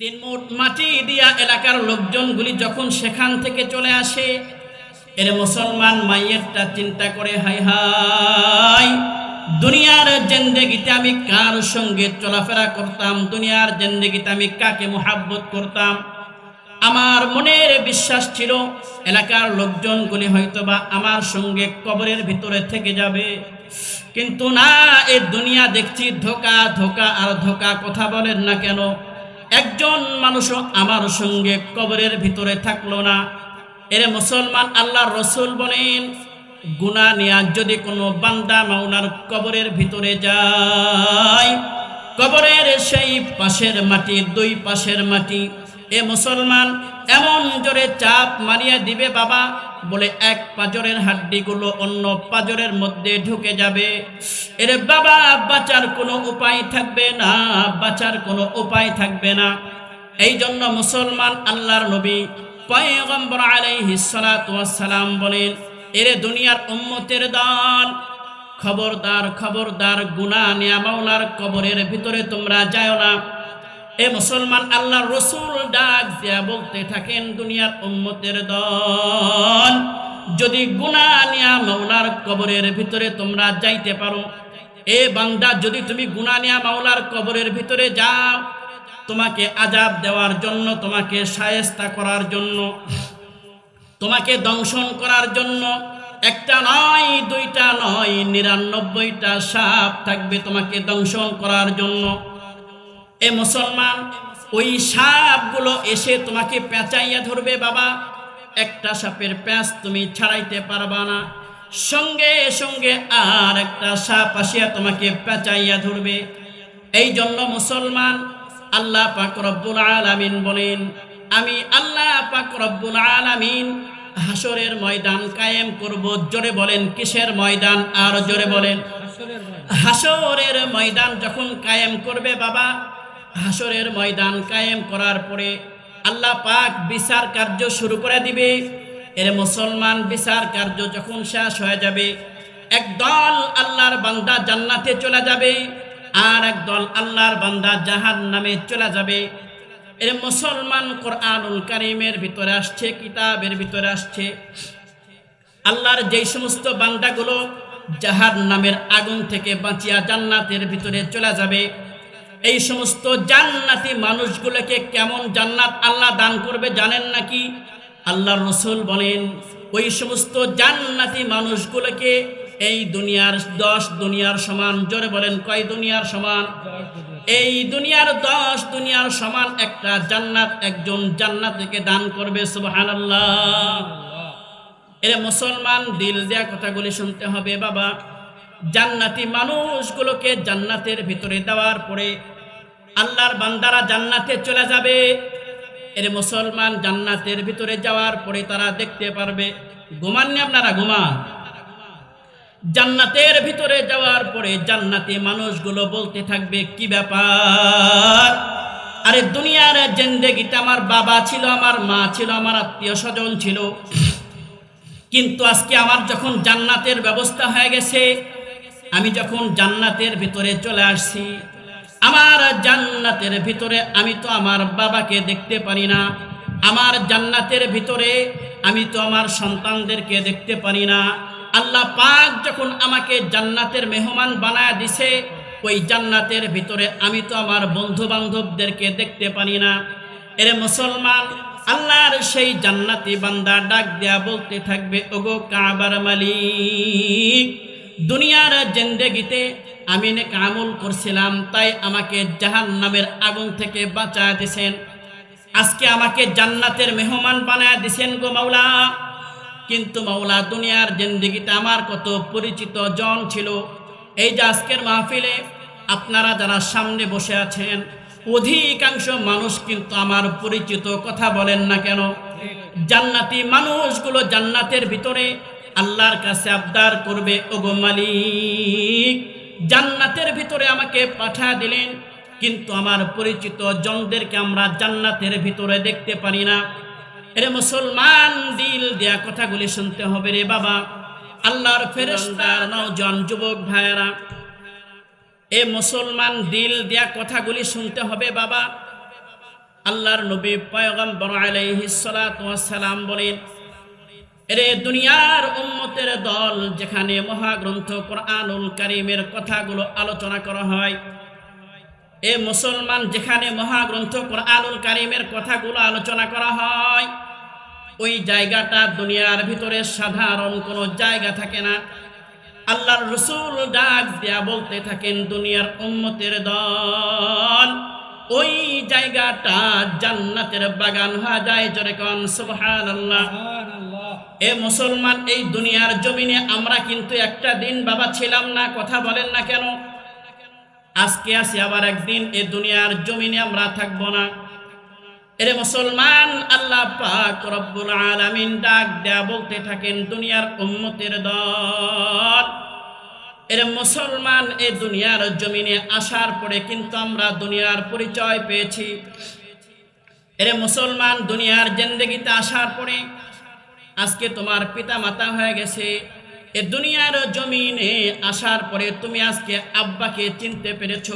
তিন মুঠ মাটি দিয়া এলাকার লোকজনগুলি যখন সেখান থেকে চলে আসে, এর মুসলমান মাইয়েরটা চিন্তা করে, হাই হাই, দুনিয়ার জেন্দেগিতে আমি কার সঙ্গে চলাফেরা করতাম? দুনিয়ার জেন্দেগিতে আমি কাকে মোহাব্বত করতাম? আমার মনের বিশ্বাস ছিল এলাকার লোকজনগুলি হয়তোবা আমার সঙ্গে কবরের ভিতরে থেকে যাবে। কিন্তু না এ দুনিয়া দেখছি ধোকা ধোকা আর ধোকা কথা বলেন না কেন? একজন মানুষও আমার সঙ্গে কবরের ভিতরে থাকল না। এরে মুসলমান আল্লাহ রসুল বলেন গুণা নিয়া যদি কোনো বান্দা মাওনার কবরের ভিতরে যায়, কবরের সেই পাশের মাটি, দুই পাশের মাটি এ মুসলমান, এমন জোরে চাপ মারিয়া দিবে বাবা, বলে এক পাজরের হাড্ডিগুলো অন্য পাজরের মধ্যে ঢুকে যাবে। এর বাবা, বাঁচার কোনো উপায় থাকবে না, বাঁচার কোনো উপায় থাকবে না। এই জন্য মুসলমান আল্লাহর নবী পয়গম্বর আলাইহিস সালাতু ওয়াস সালাম বলেন, এরে দুনিয়ার উম্মতের দল খবরদার খবরদার, গুনাহ নেয়া মাওলার কবরের ভিতরে তোমরা যায় না। এ মুসলমান আল্লাহ রসুল ডাক দিয়া বলতে থাকেন, দুনিয়ার উম্মতের দল, যদি গুণা নিয়া মাওলার কবরের ভিতরে তোমরা যাইতে পারো, এ বান্দা যদি তুমি গুণা নিয়া মাওলার কবরের ভিতরে যাও, তোমাকে আজাব দেওয়ার জন্য, তোমাকে সায়েস্তা করার জন্য, তোমাকে দংশন করার জন্য, একটা নয়, দুইটা নয়, নিরানব্বইটা সাপ থাকবে তোমাকে দংশন করার জন্য। এ মুসলমান, ওই সাপগুলো এসে তোমাকে পেঁচাইয়া ধরবে বাবা। একটা সাপের প্যাঁচ তুমি ছাড়াইতে পারবা না। সঙ্গে সঙ্গে আর একটা সাপ আসিয়া তোমাকে পেঁচাইয়া ধরবে। এই জন্য মুসলমান, আল্লাহ পাক রব্বুল আলামিন বলেন, আমি আল্লাহ পাক রব্বুল আলামিন হাসরের ময়দান কায়েম করব। জোরে বলেন, কিসের ময়দান? আর জোরে বলেন হাসরের ময়দান যখন কায়েম করবে বাবা হাসরের ময়দান কায়েম করার পরে আল্লাহ পাক বিচার কার্য শুরু করে দিবে। এর মুসলমান বিচার কার্য যখন শেষ হয়ে যাবে, একদল আল্লাহর বান্দা জান্নাতে চলে যাবে আর একদল আল্লাহর বান্দা জাহান নামে চলে যাবে। এর মুসলমান কোরআনুল কারিমের ভিতরে আসছে, কিতাবের ভিতরে আসছে। আল্লাহর যেই সমস্ত বান্দাগুলো জাহার নামের আগুন থেকে বাঁচিয়া জান্নাতের ভিতরে চলে যাবে এই সমস্ত জান্নাতি মানুষগুলোকে কেমন জান্নাত আল্লাহ দান করবে জানেন নাকি? আল্লাহ রসুল বলেন, ওই সমস্ত জান্নাতি মানুষগুলোকে এই দুনিয়ার দশ দুনিয়ার সমান, জোরে বলেন, কয় দুনিয়ার সমান? এই দুনিয়ার দশ দুনিয়ার সমান একটা জান্নাত একজন জান্নাত জান্নাতিকে দান করবে, সুবহানাল্লাহ। এর মুসলমান, দিল দেয়া কথাগুলি শুনতে হবে, বাবা। জান্নাতি মানুষগুলোকে জান্নাতের ভিতরে দেওয়ার পরে আল্লাহর বান্দারা জান্নাতে চলে যাবে। এর মুসলমান জান্নাতের ভিতরে যাওয়ার পরে তারা দেখতে পারবে ঘুমাননি আপনারা, ঘুমান। জান্নাতের ভিতরে যাওয়ার পরে জান্নাতি মানুষগুলো বলতে থাকবে, কি ব্যাপার? আরে দুনিয়ার জেন্দেগিতে আমার বাবা ছিল, আমার মা ছিল, আমার আত্মীয় স্বজন ছিল। কিন্তু আজকে আমার যখন জান্নাতের ব্যবস্থা হয়ে গেছে আমি যখন জান্নাতের ভিতরে চলে আসছি, আমার জান্নাতের ভিতরে আমি তো আমার বাবাকে দেখতে পারি না, আমার জান্নাতের ভিতরে আমি তো আমার সন্তানদেরকে দেখতে পারি না। আল্লাহ পাক যখন আমাকে জান্নাতের মেহমান বানায় দিছে, ওই জান্নাতের ভিতরে আমি তো আমার বন্ধু বান্ধবদেরকে দেখতে পারি না। এরে মুসলমান, আল্লাহর সেই জান্নাতি বান্দা ডাক দেয়া বলতে থাকবে, ওগো কাবার মালিক দুনিয়ার জেন্দেগিতে আমি নেক আমল করছিলাম, তাই আমাকে জাহান নামের আগুন থেকে বাঁচা দিছেন। আজকে আমাকে জান্নাতের মেহমান বানায় দিছেন গো মাওলা। কিন্তু মাওলা, দুনিয়ার জেন্দেগিতে আমার কত পরিচিত জন ছিল। এই যে আজকের মাহফিলে আপনারা যারা সামনে বসে আছেন, অধিকাংশ মানুষ কিন্তু আমার পরিচিত, কথা বলেন না কেন? জান্নাতি মানুষগুলো জান্নাতের ভিতরে আল্লাহর কাছে আবদার করবে, ওগো মালিক, জান্নাতের ভিতরে আমাকে পাঠা দিলেন, কিন্তু আমার পরিচিত জনদেরকে আমরা জান্নাতের ভিতরে দেখতে পারি না। এরে মুসলমান, দিল দেয়া কথাগুলি শুনতে হবে রে বাবা। আল্লাহর ফেরেস্তার নওজন যুবক ভাইয়েরা, এ মুসলমান, দিল দেয়া কথাগুলি শুনতে হবে বাবা। আল্লাহর নবী পয়গম্বর আলাইহিস সালাম বলেন এরে দুনিয়ার উম্মতের দল যেখানে মহাগ্রন্থ কোরআনুল কারীমের কথাগুলো আলোচনা করা হয়, এ মুসলমান যেখানে মহাগ্রন্থ কোরআনুল কারীমের কথাগুলো আলোচনা করা হয়, ওই জায়গাটা দুনিয়ার ভিতরে সাধারণ কোনো জায়গা থাকে না। আল্লাহর রসুল ডাক দেয়া বলতে থাকেন, দুনিয়ার উম্মতের দল, ওই জায়গাটা জান্নাতের বাগান হওয়া যায় জোরে কন, সুবহানাল্লাহ। এ মুসলমান, এই দুনিয়ার জমিনে আমরা কিন্তু একটা দিন বাবা ছিলাম না, কথা বলেন না কেন? আজকে আসি আবার একদিন, এ দুনিয়ার জমিনে আমরা থাকব না। এরে মুসলমান, আল্লাহ পাক রব্বুল আলামিন ডাক দেয়া বলতে থাকেন, দুনিয়ার উম্মতের দল। এর মুসলমান, এ দুনিয়ার জমিনে আসার পরে কিন্তু আমরা দুনিয়ার পরিচয় পেয়েছি। এরে মুসলমান, দুনিয়ার জেন্দেগিতে আসার পরে আজকে তোমার পিতা মাতা হয়ে গেছে। এ দুনিয়ার জমিনে আসার পরে তুমি আজকে আব্বাকে চিনতে পেরেছ।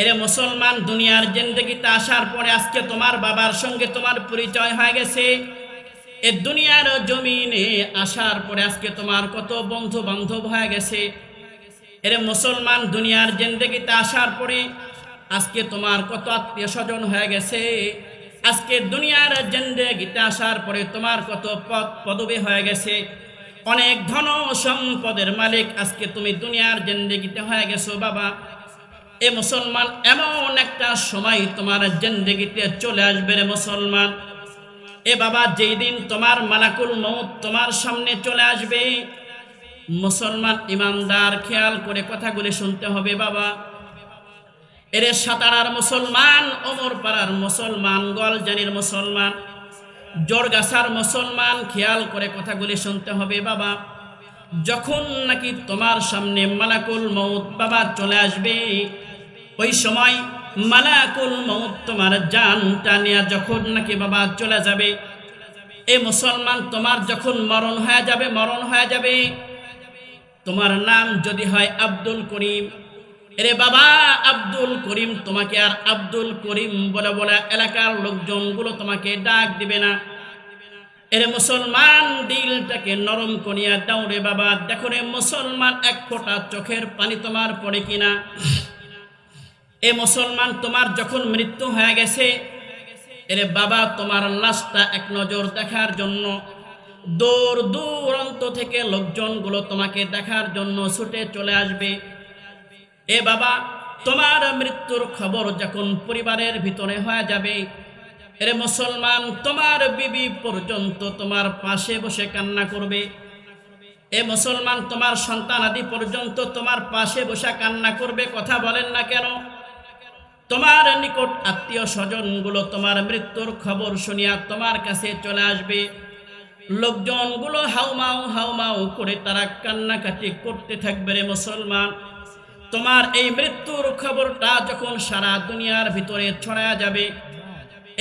এরে মুসলমান, দুনিয়ার জিন্দগিতে আসার পরে আজকে তোমার বাবার সঙ্গে তোমার পরিচয় হয়ে গেছে। এ দুনিয়ার জমিনে আসার পরে আজকে তোমার কত বন্ধু বান্ধব হয়ে গেছে। এরে মুসলমান, দুনিয়ার জিন্দগিতে আসার পরে আজকে তোমার কত আত্মীয় স্বজন হয়ে গেছে। আজকে দুনিয়ার জিন্দগিতে আসার পরে তোমার কত পদ পদবী হয়ে গেছে। অনেক ধন সম্পদের মালিক আজকে তুমি দুনিয়ার জিন্দগিতে হয়ে গেছো, বাবা। এ মুসলমান, এমন একটা সময় তোমার জিন্দগিতে চলে আসবে রে মুসলমান। এ বাবা, যেই দিন তোমার মালাকুল মৌত তোমার সামনে চলে আসবে। মুসলমান ইমানদার, খেয়াল করে কথাগুলি শুনতে হবে, বাবা। এরে সাতারার মুসলমান ওমর পাড়ার মুসলমান গলজানির মুসলমান, জোরগাছার মুসলমান, খেয়াল করে কথাগুলি শুনতে হবে বাবা। যখন নাকি তোমার সামনে মালাকুল মৌত বাবা চলে আসবে, ওই সময় মালাকুল মৌত তোমার জানটা টানিয়া যখন নাকি বাবা চলে যাবে, এ মুসলমান তোমার যখন মরণ হয়ে যাবে, মরণ হয়ে যাবে। তোমার নাম যদি হয় আব্দুল করিম এরে বাবা, আব্দুল করিম তোমাকে আর আব্দুল করিম বলে বলে এলাকার লোকজনগুলো তোমাকে ডাক দিবে না। এরে মুসলমান দিলটাকে নরম করিয়া দাও রে বাবা। দেখো রে, মুসলমান এক ফোঁটা চোখের পানি তোমার পড়ে কিনা। এ মুসলমান, তোমার যখন মৃত্যু হয়ে গেছে, এরে বাবা, তোমার লাশটা এক নজর দেখার জন্য, দূর দূরান্ত থেকে লোকজনগুলো তোমাকে দেখার জন্য ছুটে চলে আসবে। এ বাবা, তোমার মৃত্যুর খবর যখন পরিবারের ভিতরে হয়ে যাবে, এরে মুসলমান, তোমার বিবি পর্যন্ত তোমার পাশে বসে কান্না করবে। এ মুসলমান, তোমার সন্তান আদি পর্যন্ত তোমার পাশে বসে কান্না করবে, কথা বলেন না কেন? তোমার নিকট আত্মীয় স্বজনগুলো তোমার মৃত্যুর খবর শুনিয়া তোমার কাছে চলে আসবে। লোকজনগুলো হাউমাউ হাউমাউ করে তারা কান্নাকাটি করতে থাকবে রে মুসলমান। তোমার এই মৃত্যুর খবরটা যখন সারা দুনিয়ার ভিতরে ছড়ায়া যাবে,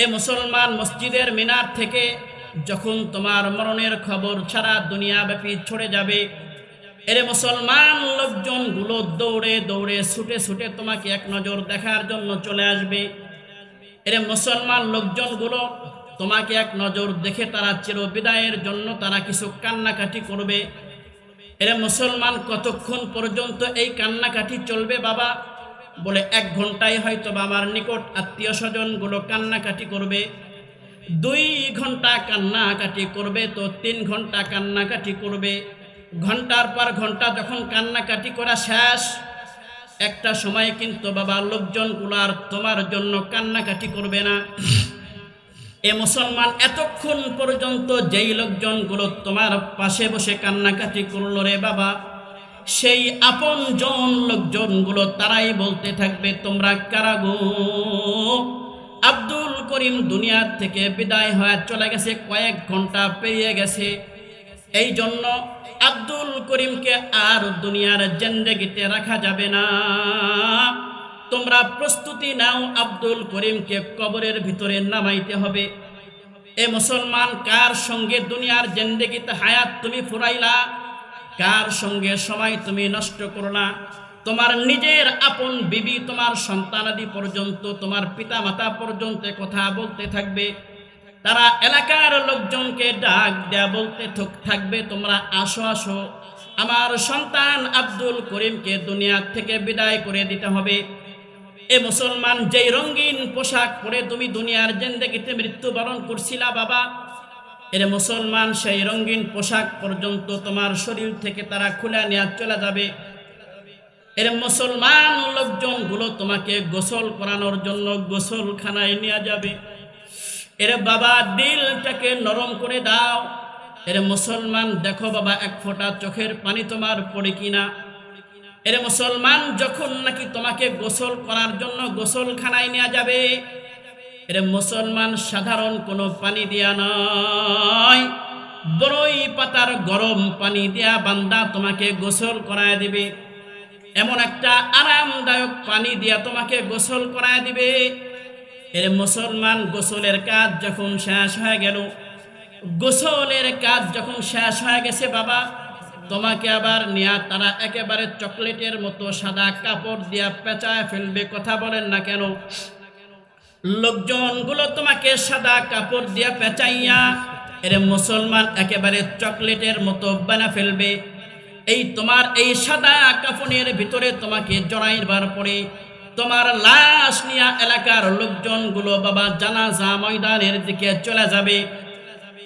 এ মুসলমান মসজিদের মিনার থেকে যখন তোমার মরণের খবর সারা দুনিয়াব্যাপী ছড়ে যাবে, এরে মুসলমান লোকজনগুলো দৌড়ে দৌড়ে ছুটে ছুটে তোমাকে এক নজর দেখার জন্য চলে আসবে। এরে মুসলমান লোকজনগুলো তোমাকে এক নজর দেখে তারা চির বিদায়ের জন্য তারা কিছু কান্নাকাটি করবে। এরে মুসলমান, কতক্ষণ পর্যন্ত এই কান্নাকাটি চলবে বাবা? বলে, এক ঘন্টায় হয়তো বাবার নিকট আত্মীয় স্বজনগুলো কান্নাকাটি করবে। দুই ঘণ্টা কান্নাকাটি করবে তো তিন ঘণ্টা কান্নাকাটি করবে। ঘণ্টার পর ঘণ্টা যখন কান্নাকাটি করা শেষ, একটা সময় কিন্তু বাবা, লোকজনগুলো আর তোমার জন্য কান্নাকাটি করবে না। এ মুসলমান এতক্ষণ পর্যন্ত যেই লোকজনগুলো তোমার পাশে বসে কান্নাকাটি করল রে বাবা, সেই আপন জন লোকজনগুলো তারাই বলতে থাকবে, তোমরা কারাগো আব্দুল করিম দুনিয়ার থেকে বিদায় হয়ে চলে গেছে, কয়েক ঘণ্টা পেরিয়ে গেছে। এই জন্য আব্দুল করিমকে আর দুনিয়ার জেন্দেগিতে রাখা যাবে না। তোমরা প্রস্তুতি নাও আব্দুল করিমকে কবরের ভিতরে নামাইতে হবে। এ মুসলমান, কার সঙ্গে দুনিয়ার জেন্দেগিতে হায়াত তুমি ফুরাইলা? কার সঙ্গে সময় তুমি নষ্ট করলা তোমার নিজের আপন বিবি, তোমার সন্তানাদি পর্যন্ত, তোমার পিতা মাতা পর্যন্ত কথা বলতে থাকবে। তারা এলাকার লোকজনকে ডাক দেয়া বলতে থক- থাকবে, তোমরা আসো আসো। আমার সন্তান আব্দুল করিমকে দুনিয়া থেকে বিদায় করে দিতে হবে। এ মুসলমান যেই রঙিন পোশাক পরে তুমি দুনিয়ার জেন্দেগিতে মৃত্যুবরণ করছিলা বাবা, এরে মুসলমান সেই রঙিন পোশাক পর্যন্ত তোমার শরীর থেকে তারা খুলে নেওয়া চলে যাবে। এর মুসলমান লোকজনগুলো তোমাকে গোসল করানোর জন্য গোসলখানায় নিয়ে যাবে। এর বাবা, দিলটাকে নরম করে দাও। এর মুসলমান, দেখো বাবা, এক ফোঁটা চোখের পানি তোমার পড়ে কিনা। এর মুসলমান, যখন নাকি তোমাকে গোসল করার জন্য গোসলখানায় নেওয়া যাবে, এর মুসলমান, সাধারণ কোনো পানি দেয়া নয়। বড়ই পাতার গরম পানি দেয়া বান্দা তোমাকে গোসল করায় দিবে। এমন একটা আরামদায়ক পানি দিয়া তোমাকে গোসল করায় দিবে। এর মুসলমান, গোসলের কাজ যখন শেষ হয়ে গেল, গোসলের কাজ যখন শেষ হয়ে গেছে বাবা তোমাকে আবার নেয়া তারা একেবারে চকলেটের মতো সাদা কাপড় দিয়া পেঁচায় ফেলবে, কথা বলেন না কেন? লোকজনগুলো তোমাকে সাদা কাপড় দিয়া পেঁচাইয়া এর মুসলমান একেবারে চকলেটের মতো বানা ফেলবে। এই তোমার এই সাদা কাফনের ভিতরে তোমাকে জড়াইবার পরে তোমার লাশ নিয়া এলাকার লোকজনগুলো বাবা জানাজা ময়দানের দিকে চলে যাবে।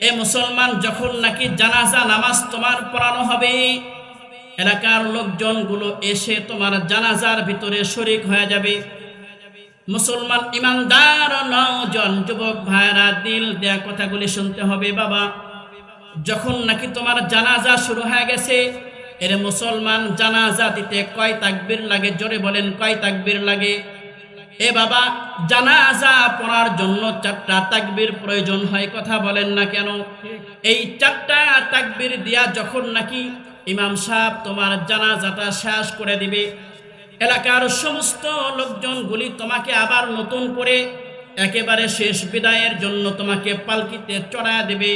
এ মুসলমান যখন নাকি জানাজা, নামাজ তোমার পড়ানো হবে, এলাকার লোকজনগুলো এসে তোমার জানাজার ভিতরে শরিক হয়ে যাবে। মুসলমান ইমানদার নজন যুবক ভাইরা দিল দেয়া কথাগুলি শুনতে হবে, বাবা। যখন নাকি তোমার জানাজা শুরু হয়ে গেছে, এর মুসলমান জানাজা দিতে কয় তাকবীর লাগে? জোরে বলেন, কয় তাকবীর লাগে? এ বাবা, জানাজা পড়ার জন্য চারটা তাকবির প্রয়োজন হয়, কথা বলেন না কেন? এই চারটা তাকবির দিয়া যখন নাকি ইমাম সাহেব তোমার জানাজাটা শেষ করে দিবে, এলাকার সমস্ত লোকজনগুলি তোমাকে আবার নতুন করে একেবারে শেষ বিদায়ের জন্য তোমাকে পালকিতে চড়ায় দেবে,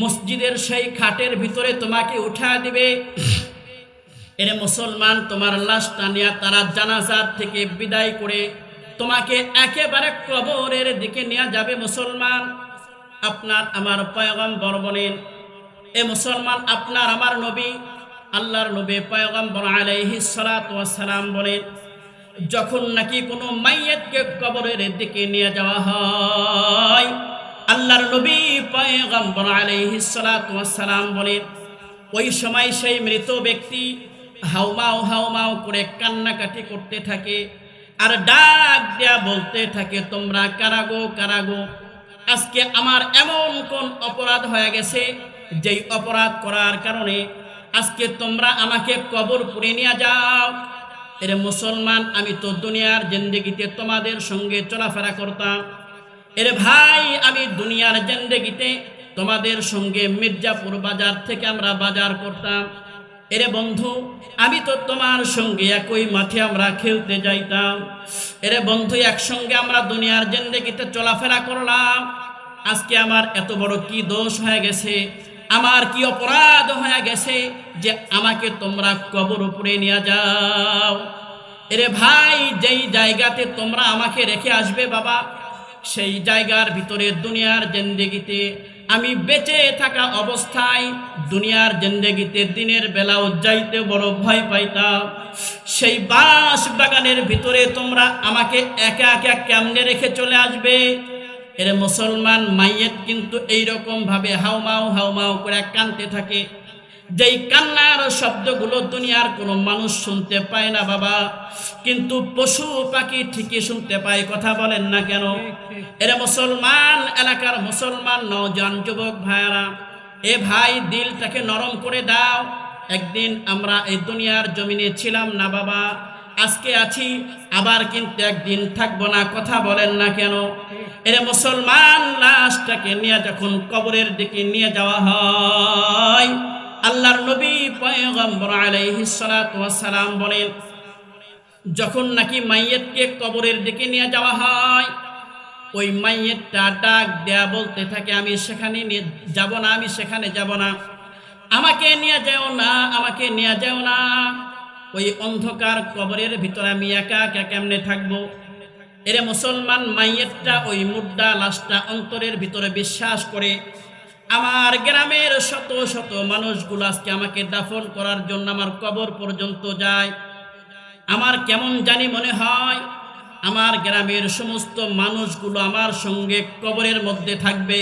মসজিদের সেই খাটের ভিতরে তোমাকে উঠা দিবে। এর মুসলমান, তোমার লাশটা নিয়ে তারা জানাজার থেকে বিদায় করে তোমাকে একেবারে কবরের দিকে নিয়ে যাবে মুসলমান। আপনার আমার পয়গম্বর বলেন, এ মুসলমান, আপনার আমার নবী, আল্লাহর নবী পয়গম্বর আলাইহি সালাম বলেন, যখন নাকি কোনো মাইয়াতকে কবরের দিকে নিয়ে যাওয়া হয়, আল্লাহর নবী পয়গম্বর আলাইহি সালাম বলেন, ওই সময় সেই মৃত ব্যক্তি হাউমাও হাউমাও করে কান্নাকাটি করতে থাকে। আর ডাক দেয়া বলতে থাকে, তোমরা কারাগো কারাগো আজকে আমার এমন কোন অপরাধ হয়ে গেছে যেই অপরাধ করার কারণে আজকে তোমরা আমাকে কবর পুরে নিয়ে যাও? এরে মুসলমান, আমি তো দুনিয়ার জিন্দেগিতে তোমাদের সঙ্গে চলাফেরা করতাম। এরে ভাই, আমি দুনিয়ার জিন্দেগিতে তোমাদের সঙ্গে মির্জাপুর বাজার থেকে আমরা বাজার করতাম। এরে বন্ধু, আমি তো তোমার সঙ্গে একই মাঠে আমরা খেলতে যাইতাম। এরে বন্ধু, একসঙ্গে আমরা দুনিয়ার জিন্দেগিতে চলাফেরা করলাম। আজকে আমার এত বড় কি দোষ হয়ে গেছে? আমার কি অপরাধ হয়ে গেছে যে আমাকে তোমরা কবর উপরে নিয়ে যাও? এরে ভাই, যেই জায়গাতে তোমরা আমাকে রেখে আসবে বাবা, সেই জায়গার ভিতরে দুনিয়ার জেন্দেগিতে আমি বেঁচে থাকা অবস্থায় দুনিয়ার জেন্দেগিতে দিনের বেলা উজ্জাইতে বড় ভয় পাইতাম। সেই বাঁশ বাগানের ভিতরে তোমরা আমাকে একা একা কেমনে রেখে চলে আসবে? এর মুসলমান মাইয়ের কিন্তু এইরকম ভাবে হাউমাও হাউমাও করে কানতে থাকে। যেই কান্নার শব্দগুলো দুনিয়ার কোনো মানুষ শুনতে পায় না বাবা, কিন্তু পশু পাখি ঠিকই শুনতে পায়, কথা বলেন না কেন? এরা মুসলমান, এলাকার মুসলমান, নওজান যুবক ভাইয়ারা, এ ভাই দিলটাকে নরম করে দাও। একদিন আমরা এই দুনিয়ার জমিনে ছিলাম না বাবা, আজকে আছি, আবার কিন্তু একদিন থাকব না, কথা বলেন না কেন? এর মুসলমান, লাশটাকে নিয়ে যখন কবরের দিকে নিয়ে যাওয়া হয় আল্লাহর নবী পয়গম্বর সালাম বলেন, যখন নাকি মাইয়েতকে কবরের দিকে নিয়ে যাওয়া হয়, ওই মাইয়েরটা ডাক দেয়া বলতে থাকে, আমি সেখানে নিয়ে যাব না, আমি সেখানে যাব না। আমাকে নিয়ে যাও না, আমাকে নিয়ে যাও না। ওই অন্ধকার কবরের ভিতরে আমি একা একা কেমনে থাকব? এরে মুসলমান মাইয়েরটা ওই মুদ্রা লাশটা অন্তরের ভিতরে বিশ্বাস করে আমার গ্রামের শত শত মানুষগুলো আজকে আমাকে দাফন করার জন্য আমার কবর পর্যন্ত যায়। আমার কেমন জানি মনে হয়, আমার গ্রামের সমস্ত মানুষগুলো আমার সঙ্গে কবরের মধ্যে থাকবে।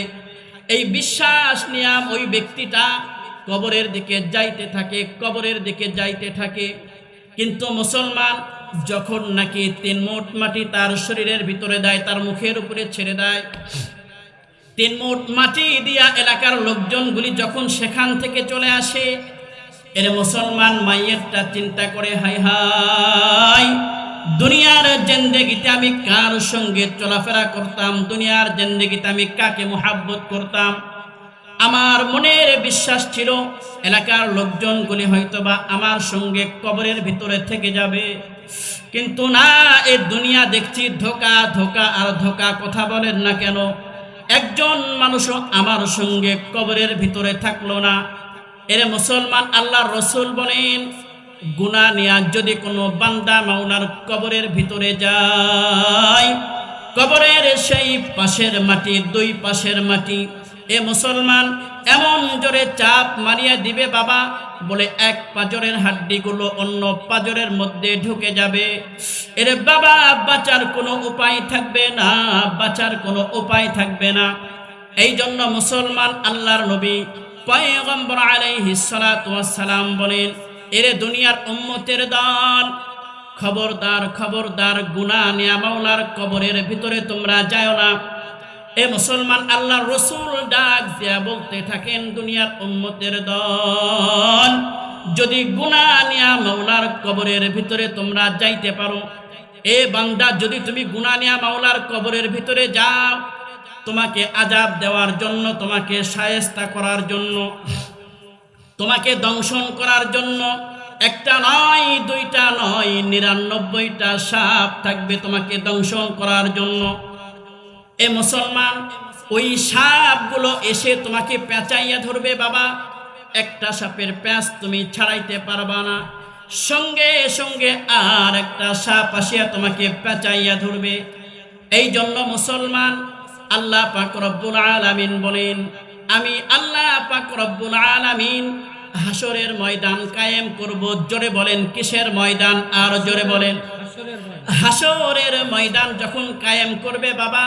এই বিশ্বাস নিয়ে ওই ব্যক্তিটা কবরের দিকে যাইতে থাকে, কবরের দিকে যাইতে থাকে। কিন্তু মুসলমান যখন নাকি তিন মোট মাটি তার শরীরের ভিতরে দেয়, তার মুখের উপরে ছেড়ে দেয় তিন মোট মাটি দিয়া এলাকার লোকজনগুলি যখন সেখান থেকে চলে আসে, এর মুসলমান মাইয়েরটা চিন্তা করে হাই হাই দুনিয়ার জেন্দেগিতে আমি কার সঙ্গে চলাফেরা করতাম? দুনিয়ার জেন্দেগিতে আমি কাকে মোহাব্বত করতাম? আমার মনের বিশ্বাস ছিল, এলাকার লোকজনগুলি হয়তোবা আমার সঙ্গে কবরের ভিতরে থেকে যাবে। কিন্তু না, এ দুনিয়া দেখছি ধোকা ধোকা আর ধোকা কথা বলেন না কেন? একজন মানুষও আমার সঙ্গে কবরের ভিতরে থাকল না। এরে মুসলমান আল্লাহ রসুল বলেন গুনা নিয়া যদি কোনো বান্দা মাওনার কবরের ভিতরে যায়, কবরের সেই পাশের মাটি, দুই পাশের মাটি, এ মুসলমান এমন জোরে চাপ মারিয়া দিবে বাবা, বলে এক পাজরের হাড্ডিগুলো অন্য পাজরের মধ্যে ঢুকে যাবে। এর বাবা, বাঁচার কোনো উপায় থাকবে না, বাঁচার কোনো উপায় থাকবে না। এই জন্য মুসলমান আল্লাহর নবী পয়গম্বর সালাম বলেন, এরে দুনিয়ার উম্মতের দল খবরদার খবরদার গুনা নিয়া মাওলার কবরের ভিতরে তোমরা যাও না। এ মুসলমান আল্লাহ রসুল ডাক দিয়া বলতে থাকেন, দুনিয়ার উম্মতের দল, যদি গুনা নিয়া মাওলার কবরের ভিতরে তোমরা যাইতে পারো, এ বান্দা যদি তুমি গুনা নিয়া মাওলার কবরের ভিতরে যাও, তোমাকে আজাব দেওয়ার জন্য, তোমাকে সায়েস্তা করার জন্য, তোমাকে দংশন করার জন্য, একটা নয়, দুইটা নয়, নিরানব্বইটা সাপ থাকবে তোমাকে দংশন করার জন্য। এ মুসলমান, ওই সাপগুলো এসে তোমাকে পেঁচাইয়া ধরবে বাবা। একটা সাপের প্যাঁচ তুমি ছাড়াইতে পারবা না। সঙ্গে সঙ্গে আর একটা সাপ আসিয়া তোমাকে পেঁচাইয়া ধরবে। এই জন্য মুসলমান, আল্লাহ পাক রব্বুল আলামিন বলেন, আমি আল্লাহ পাক রব্বুল আলামিন হাসরের ময়দান কায়েম করব। জোরে বলেন, কিসের ময়দান? আর জোরে বলেন হাসরের ময়দান যখন কায়েম করবে বাবা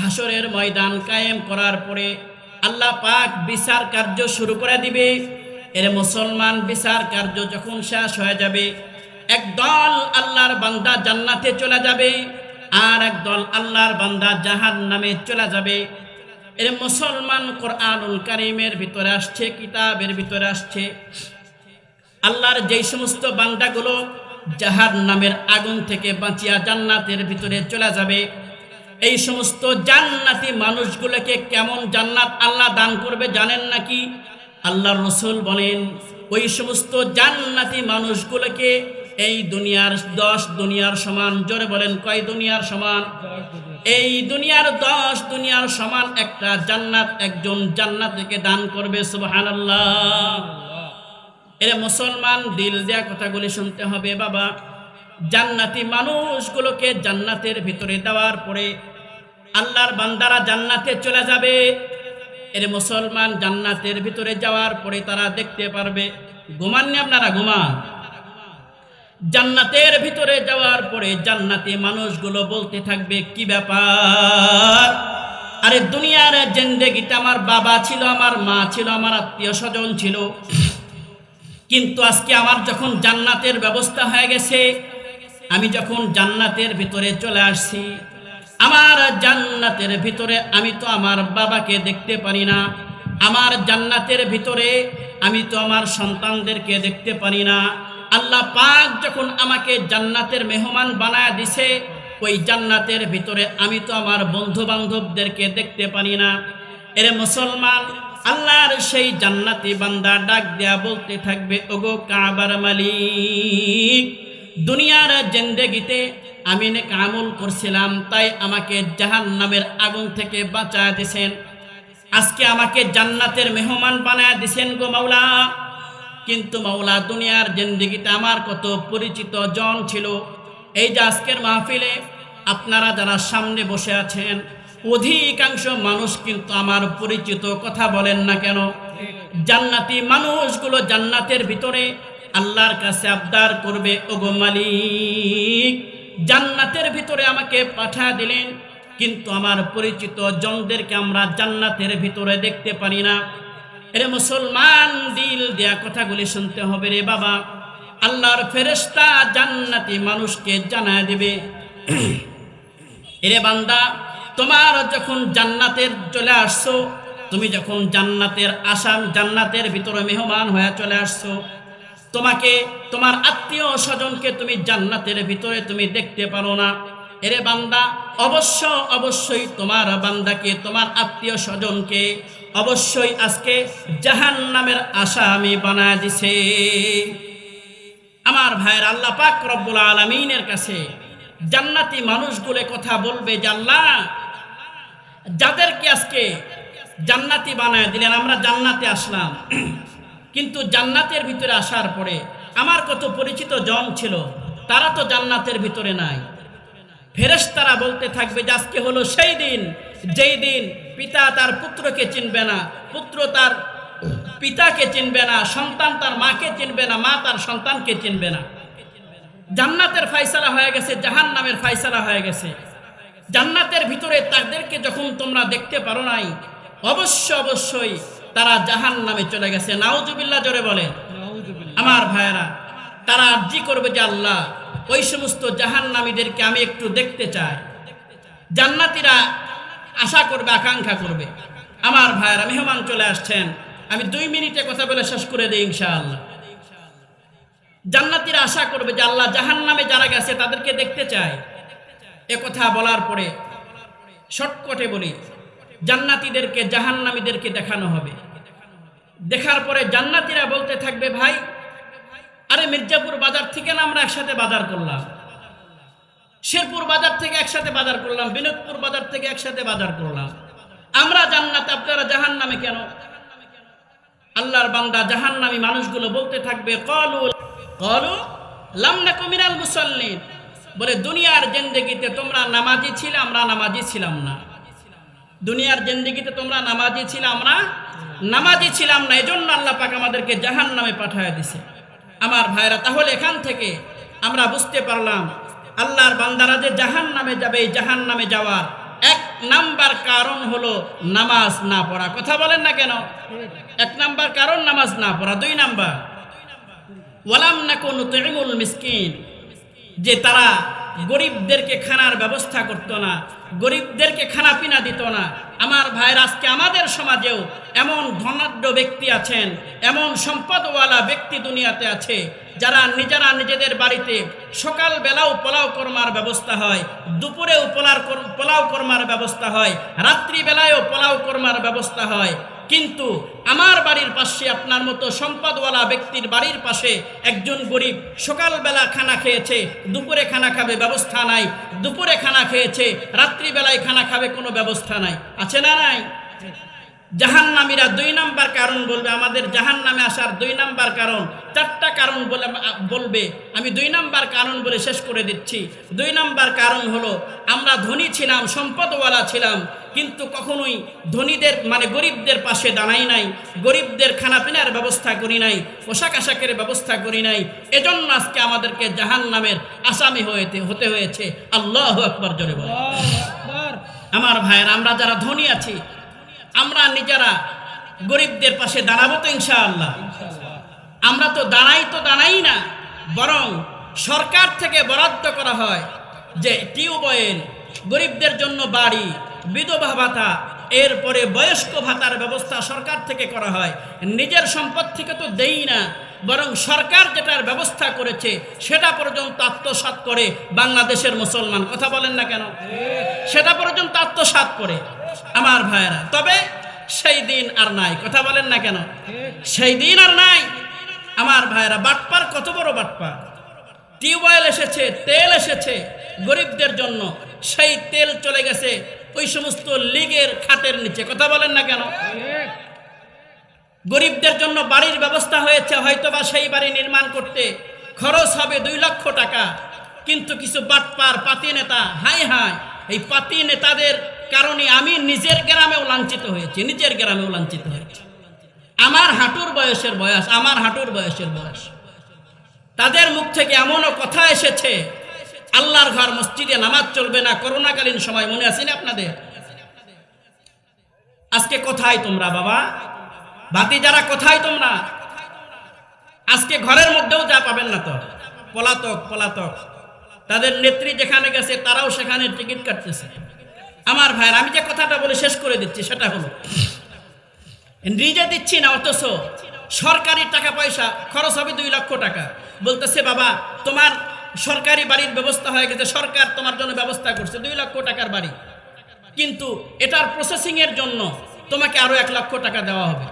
হাসরের ময়দান কায়েম করার পরে আল্লাহ পাক বিচার কার্য শুরু করে দিবে। এর মুসলমান বিচার কার্য যখন শেষ হয়ে যাবে একদল আল্লাহর বান্দা জান্নাতে চলে যাবে আর একদল আল্লাহর বান্দা জাহান নামে চলে যাবে। এর মুসলমান কোরআনুল কারিমের ভিতরে আসছে, কিতাবের ভিতরে আসছে। আল্লাহর যেই সমস্ত বান্দাগুলো জাহার নামের আগুন থেকে বাঁচিয়া জান্নাতের ভিতরে চলে যাবে এই সমস্ত জান্নাতি মানুষগুলোকে কেমন জান্নাত আল্লাহ দান করবে জানেন নাকি? আল্লাহ রসুল বলেন, ওই সমস্ত জান্নাতি মানুষগুলোকে এই দুনিয়ার দশ দুনিয়ার সমান, জোরে বলেন, কয় দুনিয়ার সমান? এই দুনিয়ার দশ দুনিয়ার সমান একটা জান্নাত একজন জান্নাত থেকে দান করবে সুবহান এরে মুসলমান, দিল দেয়া কথাগুলি শুনতে হবে, বাবা। জান্নাতি মানুষগুলোকে জান্নাতের ভিতরে দেওয়ার পরে আল্লাহর বান্দারা জান্নাতে চলে যাবে। এর মুসলমান জান্নাতের ভিতরে যাওয়ার পরে তারা দেখতে পারবে ঘুমাননি আপনারা, ঘুমান। জান্নাতের ভিতরে যাওয়ার পরে জান্নাতি মানুষগুলো বলতে থাকবে, কি ব্যাপার? আরে দুনিয়ার জেন্দেগিতে আমার বাবা ছিল, আমার মা ছিল, আমার আত্মীয় স্বজন ছিল। কিন্তু আজকে আমার যখন জান্নাতের ব্যবস্থা হয়ে গেছে, আমি যখন জান্নাতের ভিতরে চলে আসছি আমার জান্নাতের ভিতরে আমি তো আমার বাবাকে দেখতে পারি না। আমার জান্নাতের ভিতরে আমি তো আমার সন্তানদেরকে দেখতে পারি না। আল্লাহ পাক যখন আমাকে জান্নাতের মেহমান বানায় দিছে, ওই জান্নাতের ভিতরে আমি তো আমার বন্ধু বান্ধবদেরকে দেখতে পারি না। এর মুসলমান, আল্লাহর সেই জান্নাতি বান্দা ডাক দেয়া বলতে থাকবে, ওগো কাবার মালিক, দুনিয়ার জেন্দেগিতে আমি নেক আমল করছিলাম, তাই আমাকে জাহান নামের আগুন থেকে বাঁচায় দিছেন। আজকে আমাকে জান্নাতের মেহমান বানায় দিছেন গো মাওলা। কিন্তু মাওলা, দুনিয়ার জিন্দিগিতে আমার কত পরিচিত জন ছিল। এই যে আজকের মাহফিলে আপনারা যারা সামনে বসে আছেন, অধিকাংশ মানুষ কিন্তু আমার পরিচিত কথা বলেন না কেন? জান্নাতি মানুষগুলো জান্নাতের ভিতরে আল্লাহর কাছে আবদার করবে, ওগো মালিক। জান্নাতের ভিতরে আমাকে পাঠা দিলেন, কিন্তু আমার পরিচিত জনদেরকে আমরা জান্নাতের ভিতরে দেখতে পারি না। এরে মুসলমান দিল দেয়া কথাগুলি শুনতে হবে রে বাবা। আল্লাহর ফেরেশতা জান্নাতি মানুষকে জানায় দিবে। এরে বান্দা, তোমার যখন জান্নাতের চলে আসছো, তুমি যখন জান্নাতের আসাম জান্নাতের ভিতরে মেহমান হয়ে চলে আসছো তোমাকে, তোমার আত্মীয় স্বজনকে তুমি জান্নাতের ভিতরে তুমি দেখতে পারো না। এরে বান্দা, অবশ্য, অবশ্যই তোমার বান্দাকে, তোমার আত্মীয় স্বজনকে অবশ্যই আজকে জাহান নামের আশা আমি বানায় দিছে। আমার ভাইয়ের আল্লাহ পাক রব্বুল আলমিনের কাছে জান্নাতি মানুষগুলো কথা বলবে আল্লাহ, যাদেরকে আজকে জান্নাতি বানায় দিলেন, আমরা জান্নাতে আসলাম। কিন্তু জান্নাতের ভিতরে আসার পরে আমার কত পরিচিত জন ছিল, তারা তো জান্নাতের ভিতরে নাই। ফেরেশতারা বলতে থাকবে যে আজকে হলো সেই দিন, যেই দিন পিতা তার পুত্রকে চিনবে না, পুত্র তার পিতাকে চিনবে না, সন্তান তার মাকে চিনবে না, মা তার সন্তানকে চিনবে না। জান্নাতের ফাইসালা হয়ে গেছে জাহান নামের ফাইসালা হয়ে গেছে। জান্নাতের ভিতরে তাদেরকে যখন তোমরা দেখতে পারো নাই, অবশ্য অবশ্যই তারা জাহান নামে চলে গেছে। নাউজুবিল্লাহ জোরে বলে। আমার ভাইয়েরা তারা আর্জি করবে যে আল্লাহ ওই সমস্ত জাহান নামীদেরকে আমি একটু দেখতে চাই। জান্নাতিরা আশা করবে আকাঙ্ক্ষা করবে। আমার ভাইয়েরা মেহমান চলে আসছেন। আমি দুই মিনিটে কথা বলে শেষ করে দিই ইনশাআল্লাহ। জান্নাতিরা আশা করবে যে আল্লাহ জাহান নামে যারা গেছে তাদেরকে দেখতে চায়। এ কথা বলার পরে শর্টকটে বলি জান্নাতিদেরকে, জাহান্নামীদেরকে দেখানো হবে। দেখার পরে জান্নাতিরা বলতে থাকবে, ভাই, আরে মির্জাপুর বাজার থেকে না আমরা একসাথে বাজার করলাম? শেরপুর বাজার থেকে একসাথে বাজার করলাম, বিনোদপুর বাজার থেকে একসাথে বাজার করলাম। আমরা জান্নাত, আপনারা জাহান নামে কেন? আল্লাহর বান্দা জাহান্নামী মানুষগুলো বলতে থাকবে, কলু কলু লামনা কুমিরাল মুসল্লিন। বলে, দুনিয়ার জেন্দেগিতে তোমরা নামাজি ছিলে, আমরা নামাজি ছিলাম না। দুনিয়ার জেন্দেগিতে তোমরা নামাজি ছিলে আমরা নামাজি ছিলাম না, এজন্য আল্লাহ পাক আমাদেরকে জাহান নামে পাঠায় দিছে। আমার ভাইরা, তাহলে এখান থেকে আমরা বুঝতে পারলাম, আল্লাহর বান্দারা যে জাহান নামে যাবে, এই জাহান নামে যাওয়ার এক নাম্বার কারণ হলো নামাজ না পড়া। কথা বলেন না কেন? এক নাম্বার কারণ নামাজ না পড়া। দুই নাম্বার, ওয়ালাম না কোন তৃণমূল মিসকিন, যে তারা গরিবদেরকে খানার ব্যবস্থা করত না, গরিবদেরকে খানা পিনা দিত না। আমার ভাইয়ের আজকে আমাদের সমাজেও এমন ধনাঢ্য ব্যক্তি আছেন, এমন সম্পদওয়ালা ব্যক্তি দুনিয়াতে আছে, যারা নিজেরা নিজেদের বাড়িতে সকালবেলাও পোলাও কর্মার ব্যবস্থা হয়, দুপুরেও পোলার পোলাও কর্মার ব্যবস্থা হয়, রাত্রিবেলায়ও পোলাও কর্মার ব্যবস্থা হয়। কিন্তু আমার বাড়ির পাশে আপনার মতো সম্পদওয়ালা ব্যক্তির বাড়ির পাশে একজন গরিব সকালবেলা খানা খেয়েছে, দুপুরে খানা খাবে ব্যবস্থা নাই, দুপুরে খানা খেয়েছে, রাত্রিবেলায় খানা খাবে কোনো ব্যবস্থা নাই। আছে না নাই? জাহান্নামীরা দুই নাম্বার কারণ বলবে আমাদের জাহান নামে আসার দুই নাম্বার কারণ চারটা কারণ বলে বলবে। আমি দুই নাম্বার কারণ বলে শেষ করে দিচ্ছি। দুই নাম্বার কারণ হলো আমরা ধনী ছিলাম সম্পদওয়ালা ছিলাম কিন্তু কখনোই ধনীদের মানে গরিবদের পাশে দাঁড়াই নাই গরিবদের খানাপিনার ব্যবস্থা করি নাই পোশাক আশাকের ব্যবস্থা করি নাই। এজন্য আজকে আমাদেরকে জাহান নামের আসামি হয়েতে হতে হয়েছে। আল্লাহ আকবর জোরে বলে আমার ভাইয়ের আমরা যারা ধনী আছি আমরা নিজেরা গরিবদের পাশে দাঁড়াবো তো ইনশাআল্লাহ। আমরা তো দাঁড়াই তো দাঁড়াই না, বরং সরকার থেকে বরাদ্দ করা হয় যে টিউবওয়েল, গরিবদের জন্য বাড়ি, বিধবা ভাতা, এরপরে বয়স্ক ভাতার ব্যবস্থা সরকার থেকে করা হয়। নিজের সম্পদ থেকে তো দেই না, বরং সরকার যেটার ব্যবস্থা করেছে সেটা পর্যন্ত আত্মসাৎ করে বাংলাদেশের মুসলমান। কথা বলেন না কেন? সেটা পর্যন্ত আত্মসাৎ করে। আমার ভাইয়েরা। তবে সেই দিন আর নাই, কথা বলেন না কেন? সেই দিন আর নাই। আমার ভাইয়েরা, বাটপার কত বড় বাটপার? টিউবওয়েল এসেছে, তেল এসেছে গরিবদের জন্য। সেই তেল চলে গেছে ওই সমস্ত লিগের খাতের নিচে, কথা বলেন না কেন? গরিবদের জন্য বাড়ির ব্যবস্থা হয়েছে, হয়তোবা সেই বাড়ি নির্মাণ করতে খরচ হবে দুই লক্ষ টাকা। কিন্তু কিছু বাটপার, পাতি নেতা, হাই হাই, এই পাতি নেতাদের কারণে আমি নিজের গ্রামেও লাঞ্ছিত হয়েছি, নিজের গ্রামেও লাঞ্ছিত হয়েছি। আমার হাঁটুর বয়সের বয়স, আমার হাঁটুর বয়সের বয়স। তাদের মুখ থেকে এমনও কথা এসেছে, আল্লাহর ঘর মসজিদে নামাজ চলবে না, করোনাকালীন সময়, মনে আছে না আপনাদের? আজকে কোথায় তোমরা বাবা? বাতি যারা কোথায় তোমরা? আজকে ঘরের মধ্যেও যা পাবেন না তো। পলাতক পলাতক। তাদের নেত্রী যেখানে গেছে, তারাও সেখানে টিকিট কাটতেছে। আমার ভাইয়ের, আমি যে কথাটা বলে শেষ করে দিচ্ছি, সেটা হলো নিজে দিচ্ছি না, অথচ সরকারি টাকা পয়সা, খরচ হবে দুই লক্ষ টাকা। বলতেছে, বাবা, তোমার সরকারি বাড়ির ব্যবস্থা হয়ে গেছে, সরকার তোমার জন্য ব্যবস্থা করছে, দুই লক্ষ টাকার বাড়ি। কিন্তু এটার প্রসেসিং এর জন্য তোমাকে আরও এক লক্ষ টাকা দেওয়া হবে।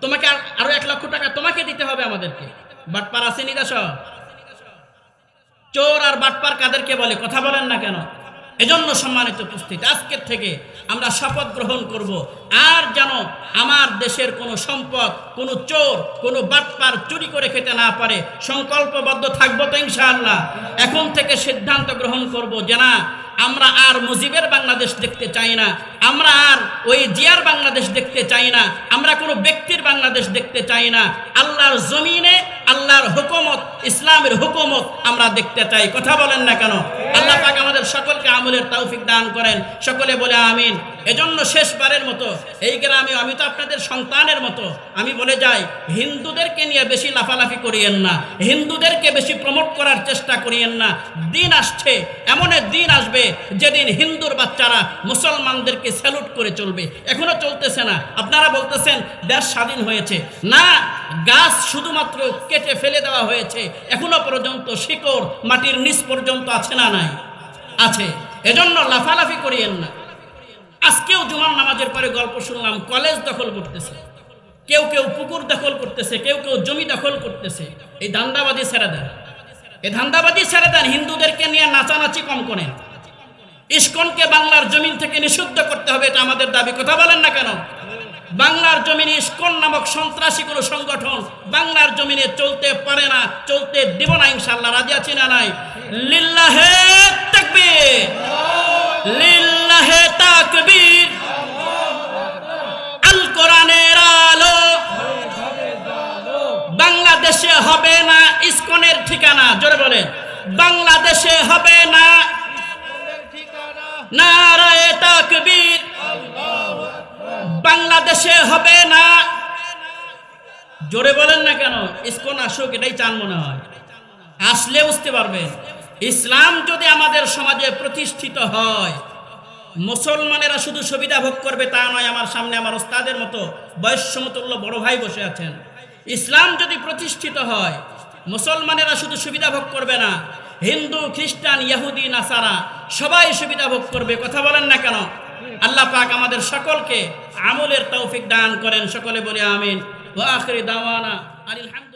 তোমাকে আর- আরও এক লক্ষ টাকা তোমাকে দিতে হবে আমাদেরকে। বাটপার আসেনি দাস চোর আর বাটপার কাদেরকে বলে? কথা বলেন না কেন? এজন্য সম্মানিত উপস্থিত, আজকের থেকে আমরা শপথ গ্রহণ করব। আর যেন আমার দেশের কোনো সম্পদ কোনো চোর, কোনো বাটপার চুরি করে খেতে না পারে। সংকল্পবদ্ধ থাকব তো ইনশাআল্লাহ। এখন থেকে সিদ্ধান্ত গ্রহণ করব যে না, আমরা আর মুজিবের বাংলাদেশ দেখতে চাই না, আমরা আর ওই জিয়ার বাংলাদেশ দেখতে চাই না, আমরা কোনো ব্যক্তির বাংলাদেশ দেখতে চাই না। আল্লাহর জমিনে, আল্লাহর হুকুমত, ইসলামের হুকুমত আমরা দেখতে চাই। কথা বলেন না কেন? আল্লাহ পাক আমাদের সকলকে আমলের তৌফিক দান করেন। সকলে বলে আমিন। এজন্য শেষবারের মতো, এই গ্রামে আমি তো আপনাদের সন্তানের মতো, আমি বলে যাই হিন্দুদেরকে নিয়ে বেশি লাফালাফি করিয়েন না। হিন্দুদেরকে বেশি প্রমোট করার চেষ্টা করিয়েন না। দিন আসছে এমন দিন আসবে যেদিন হিন্দুর বাচ্চারা মুসলমানদেরকে স্যালুট করে চলবে। এখনও চলতেছে না। আপনারা বলতেছেন, দেশ স্বাধীন হয়েছে। না, গাছ শুধুমাত্র কেটে ফেলে দেওয়া হয়েছে। এখনও পর্যন্ত শিকড় মাটির নিচ পর্যন্ত আছে না নাই? আছে। এজন্য লাফালাফি করিয়েন না। আজকেও জুমার নামাজের পরে গল্প শুনলাম, কলেজ দখল করতেছে। কেউ কেউ পুকুর দখল করতেছে, কেউ কেউ জমি দখল করতেছে। এই ধান্দাবাজি ছেড়ে এই ধান্দাবাজি ছেড়ে হিন্দুদেরকে নিয়ে নাচানাচি কম করেন। ইস্কনকে বাংলার জমিন থেকে নিষিদ্ধ করতে হবে, এটা আমাদের দাবি। কথা বলেন না কেন? বাংলার জমিনে ইস্কন নামক সন্ত্রাসী কোনো সংগঠন বাংলার জমিনে চলতে পারে না, চলতে দিব না ইনশাল্লাহ রাজি আছি না নাই? লিল্লাহে তাকবীর। ঠিকানা, জোরে বলেন। বাংলাদেশে হবে না। নারায়ে তাকবীর। বাংলাদেশে হবে না। জোরে বলেন না কেন? আসুক, এটাই চান মনে হয়। আসলে বুঝতে পারবেন, ইসলাম যদি আমাদের সমাজে প্রতিষ্ঠিত হয়, মুসলমানেরা শুধু সুবিধা ভোগ করবে তা নয়, আমার সামনে আমার ওস্তাদের মতো বয়স সমতুল্য বড় ভাই বসে আছেন। ইসলাম যদি প্রতিষ্ঠিত হয় মুসলমানেরা শুধু সুবিধা ভোগ করবে না, হিন্দু, খ্রিস্টান ইয়াহুদি নাসারা, সবাই সুবিধা ভোগ করবে, কথা বলেন না কেন? আল্লাহ পাক আমাদের সকলকে আমলের তৌফিক দান করেন, সকলে বলে আমিন। দাওয়ানা আলহামদুলিল্লাহ